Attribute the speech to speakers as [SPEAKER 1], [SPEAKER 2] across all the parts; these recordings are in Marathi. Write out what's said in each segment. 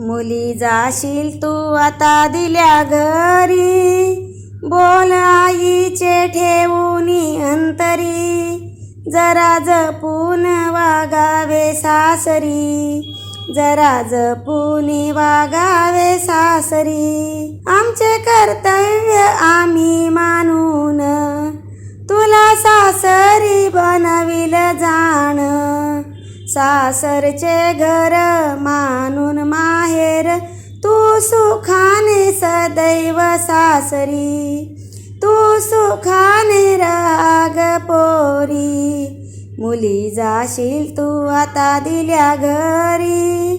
[SPEAKER 1] मुली जाशील तू आता दिल्या घरी. बोल आईचे ठेवून अंतरी. जरा जपून वागावे सासरी. जरा जपून वागावे सासरी. आमचे कर्तव्य आम्ही मानून तुला सासरी बनविल जाण. सासरचे घर मानून मा सुखाने सदैव सासरी तू सुखाने राग पोरी. मुली जाशील तू आता दिल्या घरी.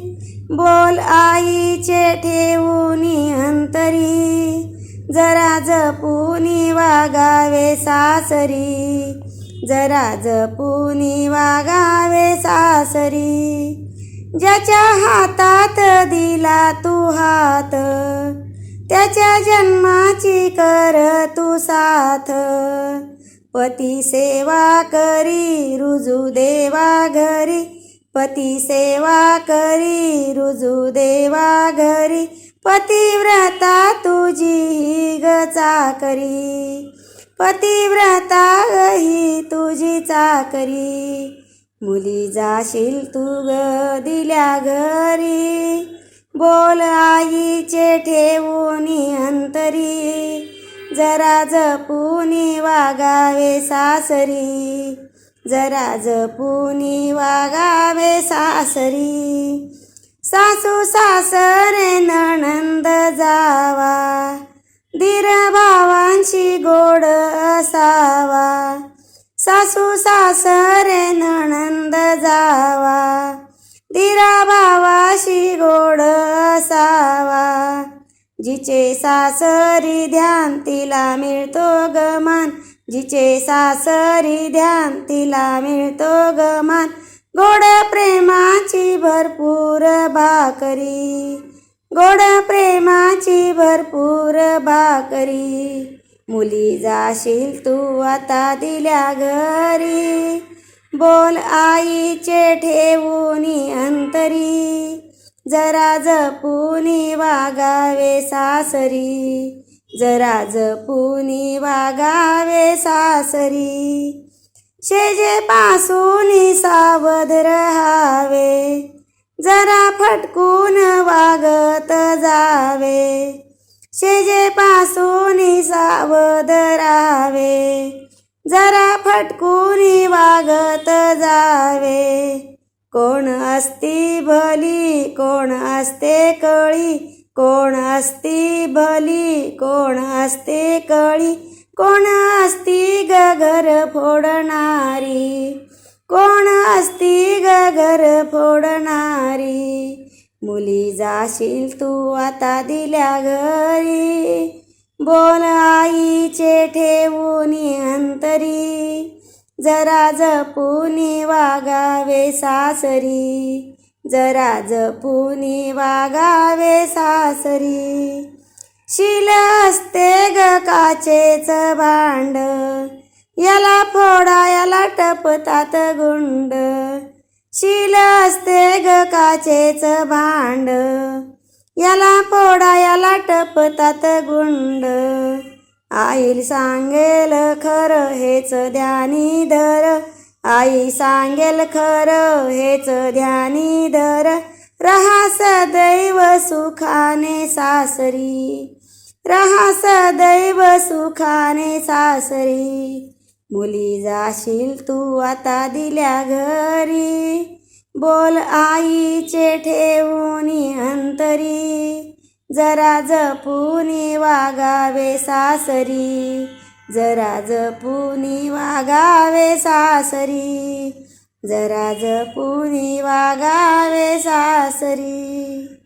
[SPEAKER 1] बोल आईचे ठेवूनी अंतरी जरा जपूनी वागावे सासरी. जरा जपूनी वागावे सासरी. ज्याच्या हातात दिला तू हात त्याच्या जन्माची कर तू साथ. पती सेवा करी रुजू देवा घरी. पती सेवा करी रुजू देवा घरी. पतिव्रता तुझी ग चाकरी. पतिव्रता ही तुझी चाकरी. मुली जाशील तू ग दिल्या घरी. बोल आईचे ठेवून अंतरी. जरा जपूनी वागावे सासरी. जरा जपूनी वागावे सासरी. सासू सासरे नणंद जावा. धीर भावांशी गोड असावा. सासू सासरे नणंद जावा. दिरा भावाशी गोड असावा. जिचे सासरी ध्यान तिला मिळतो गमान जिचे सासरी ध्यान तिला मिळतो गमान गोड प्रेमाची भरपूर भाकरी. गोड प्रेमाची भरपूर भाकरी. मुली जाशील तू आता दिल्या घरी. बोल आईचे ठेवून अंतरी. जरा जपूनी वागावे सासरी. जरा जपूनी वागावे सासरी. शेजे पासून सावध रहावे. जरा फटकून वागत जावे. शेजे पासून सावध राहावे जरा फटकुरी वागत जावे. कोण असती भली कोण असते कळी. कोण असती भली कोण असते कळी. कोण असती गगर फोडणारी. कोण असती गगर फोडणारी. मुली जाशील तू आता दिल्या घरी. बोल आईचे ठेवून अंतरी. जरा जपूनी वागावे सासरी. जरा जपूनी वागावे सासरी. शिल असते ग काचेच भांड. याला फोडा याला टपतात गुंड. शिल असते ग काचेच भांड. याला पोडा याला टपतात गुंड. आईल सांगेल खरं हेच ध्यानी धर. आई सांगेल खरं हेच ध्यानी धर. रहा सदैव सुखाने सासरी. रहा सदैव सुखाने सासरी. मुली जाशील तू आता दिल्या घरी. बोल आईचे ठेवूनी अंतरी. जरा जपूनी वागावे सासरी. जरा जपूनी वागावे सासरी. जरा जपूनी वागावे सासरी.